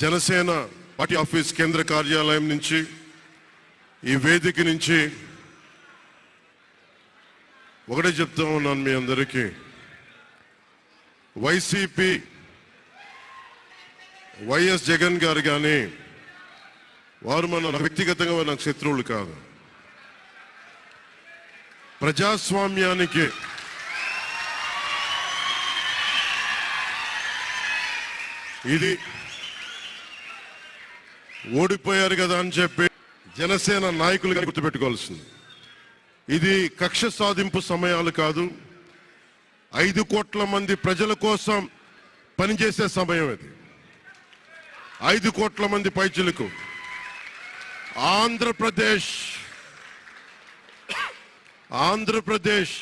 Janasena party office కేంద్ర కార్యాలయం నుంచి ఈ వేదిక నుంచి ఒకటే చెప్తా ఉన్నాను మీ అందరికీ. వైసీపీ వైఎస్ జగన్ గారు కానీ వారు మన వ్యక్తిగతంగా వారు నాకు శత్రువులు కాదు. ప్రజాస్వామ్యానికి ఇది ఓడిపోయారు కదా అని చెప్పి జనసేన నాయకులుగా గుర్తుపెట్టుకోవాల్సింది. ఇది కక్ష సాధింపు సమయాలు కాదు. ఐదు కోట్ల మంది ప్రజల కోసం పనిచేసే సమయం ఇది. ఐదు కోట్ల మంది పైచులకు ఆంధ్రప్రదేశ్ ఆంధ్రప్రదేశ్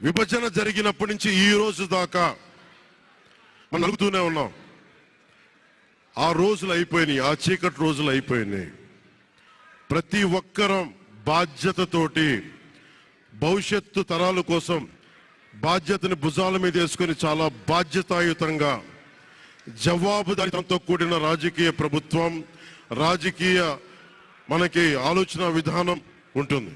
విభజన జరిగినప్పటి నుంచి ఈ రోజు దాకా మనం అడుగుతూనే ఉన్నాం. ఆ రోజులు అయిపోయినాయి ఆ చీకటి రోజులు అయిపోయినాయి. ప్రతి ఒక్కరం బాధ్యతతోటి భవిష్యత్తు తరాల కోసం బాధ్యతని భుజాల మీద వేసుకొని చాలా బాధ్యతాయుతంగా జవాబుదారితంతో కూడిన రాజకీయ ప్రభుత్వం రాజకీయ మనకి ఆలోచన విధానం ఉంటుంది.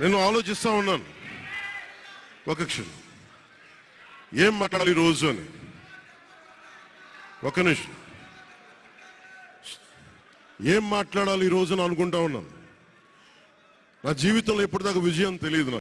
నేను ఆలోచిస్తూ ఉన్నాను. ఒక క్షణం. ఏం మాట్లాడాలి ఈ రోజు అని? ఒక నిమిషం. ఏం మాట్లాడాలి ఈ రోజు అని అనుకుంటా ఉన్నాను. నా జీవితంలో ఎప్పటిదాకా విజయం తెలియదు నాకు.